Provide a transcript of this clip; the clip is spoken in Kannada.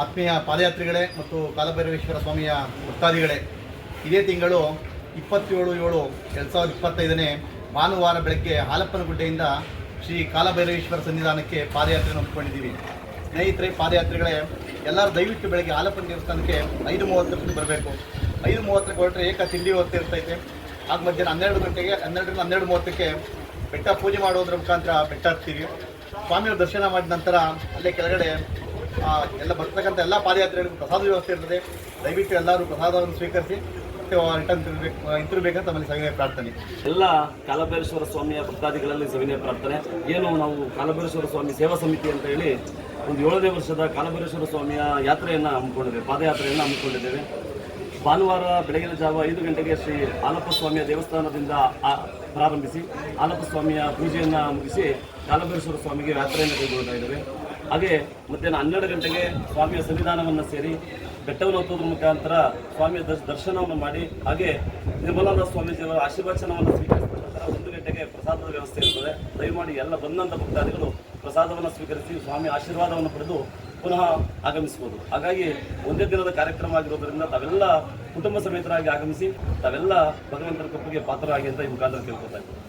ಆತ್ಮೀಯ ಪಾದಯಾತ್ರಿಗಳೇ ಮತ್ತು ಕಾಲಭೈರವೇಶ್ವರ ಸ್ವಾಮಿಯ ಭಕ್ತಾದಿಗಳೇ, ಇದೇ ತಿಂಗಳು ಇಪ್ಪತ್ತೇಳು ಏಳು ಎರಡು ಸಾವಿರದ ಇಪ್ಪತ್ತೈದನೇ ಭಾನುವಾರ ಬೆಳಗ್ಗೆ ಹಾಲಪ್ಪನಗುಡ್ಡೆಯಿಂದ ಶ್ರೀ ಕಾಲಭೈರವೇಶ್ವರ ಸನ್ನಿಧಾನಕ್ಕೆ ಪಾದಯಾತ್ರೆ ಹಮ್ಮಿಕೊಂಡಿದ್ದೀವಿ. ಸ್ನೇಹಿತರೆ, ಪಾದಯಾತ್ರೆಗಳೇ, ಎಲ್ಲರೂ ದಯವಿಟ್ಟು ಬೆಳಗ್ಗೆ ಹಾಲಪ್ಪನ ದೇವಸ್ಥಾನಕ್ಕೆ ಐದು ಮೂವತ್ತರಷ್ಟು ಬರಬೇಕು. ಐದು ಮೂವತ್ತಕ್ಕೆ ಹೊರಟ್ರೆ ಏಕ ತಿಂಡಿ ಹೊತ್ತು ಇರ್ತೈತೆ. ಆಗ ಮಧ್ಯಾಹ್ನ ಹನ್ನೆರಡು ಗಂಟೆಗೆ, ಹನ್ನೆರಡರಿಂದ ಹನ್ನೆರಡು ಮೂವತ್ತಕ್ಕೆ ಬೆಟ್ಟ ಪೂಜೆ ಮಾಡೋದ್ರ ಮುಖಾಂತರ ಬೆಟ್ಟ ಹತ್ತೀವಿ. ಸ್ವಾಮಿಯವ್ರ ದರ್ಶನ ಮಾಡಿದ ನಂತರ ಅಲ್ಲೇ ಕೆಳಗಡೆ ಎಲ್ಲ ಬರ್ತಕ್ಕಂಥ ಎಲ್ಲ ಪಾದಯಾತ್ರೆಗಳಿಗೂ ಪ್ರಸಾದ ವ್ಯವಸ್ಥೆ ಇರ್ತದೆ. ದಯವಿಟ್ಟು ಎಲ್ಲರೂ ಪ್ರಸಾದವನ್ನು ಸ್ವೀಕರಿಸಿ ರಿಟರ್ನ್ ತಿರ್ಬೇಕು ಹಿಂತಿರ್ಬೇಕಂತ ತಮ್ಮಲ್ಲಿ ಸವಿನಯ ಪ್ರಾರ್ಥನೆ. ಎಲ್ಲ ಕಾಲಭೈರೇಶ್ವರ ಸ್ವಾಮಿಯ ಭಕ್ತಾದಿಗಳಲ್ಲಿ ಸವಿನಯ ಪ್ರಾರ್ಥನೆ. ಏನು ನಾವು ಕಾಲಭೈರೇಶ್ವರ ಸ್ವಾಮಿ ಸೇವಾ ಸಮಿತಿ ಅಂತ ಹೇಳಿ ಒಂದು ಏಳನೇ ವರ್ಷದ ಕಾಲಭೈರೇಶ್ವರ ಸ್ವಾಮಿಯ ಯಾತ್ರೆಯನ್ನು ಹಮ್ಮಿಕೊಂಡಿದ್ದೇವೆ, ಪಾದಯಾತ್ರೆಯನ್ನು ಹಮ್ಮಿಕೊಂಡಿದ್ದೇವೆ. ಭಾನುವಾರ ಬೆಳಗಿನ ಜಾವ ಐದು ಗಂಟೆಗೆ ಶ್ರೀ ಆಲಪ್ಪ ಸ್ವಾಮಿಯ ದೇವಸ್ಥಾನದಿಂದ ಪ್ರಾರಂಭಿಸಿ, ಆಲಪ್ಪ ಸ್ವಾಮಿಯ ಪೂಜೆಯನ್ನು ಮುಗಿಸಿ ಕಾಲಭೈರೇಶ್ವರ ಸ್ವಾಮಿಗೆ ಯಾತ್ರೆಯನ್ನು ಕೈಗೊಳ್ತಾ ಇದ್ದೇವೆ. ಹಾಗೆ ಮಧ್ಯಾಹ್ನ ಹನ್ನೆರಡು ಗಂಟೆಗೆ ಸ್ವಾಮಿಯ ಸನ್ನಿಧಾನವನ್ನು ಸೇರಿ ಬೆಟ್ಟವನ್ನು ಹತ್ತೋದ್ರ ಮುಖಾಂತರ ಸ್ವಾಮಿಯ ದರ್ಶ ದರ್ಶನವನ್ನು ಮಾಡಿ, ಹಾಗೆ ನಿರ್ಮಲಾನಂದ ಸ್ವಾಮೀಜಿಯವರ ಆಶೀರ್ವಚನವನ್ನು ಸ್ವೀಕರಿಸಿದ ನಂತರ ಒಂದು ಗಂಟೆಗೆ ಪ್ರಸಾದದ ವ್ಯವಸ್ಥೆ ಇರ್ತದೆ. ದಯಮಾಡಿ ಎಲ್ಲ ಬಂದಂಥ ಭಕ್ತಾದಿಗಳು ಪ್ರಸಾದವನ್ನು ಸ್ವೀಕರಿಸಿ ಸ್ವಾಮಿ ಆಶೀರ್ವಾದವನ್ನು ಪಡೆದು ಪುನಃ ಆಗಮಿಸಬಹುದು. ಹಾಗಾಗಿ ಒಂದೇ ದಿನದ ಕಾರ್ಯಕ್ರಮ ಆಗಿರೋದ್ರಿಂದ ತಾವೆಲ್ಲ ಕುಟುಂಬ ಸಮೇತರಾಗಿ ಆಗಮಿಸಿ ತಾವೆಲ್ಲ ಭಗವಂತನ ಕೃಪೆಗೆ ಪಾತ್ರರಾಗಿ ಅಂತ ಈ ಮುಖಾಂತರ ಕೇಳ್ಕೊತಾ ಇದ್ದೀವಿ.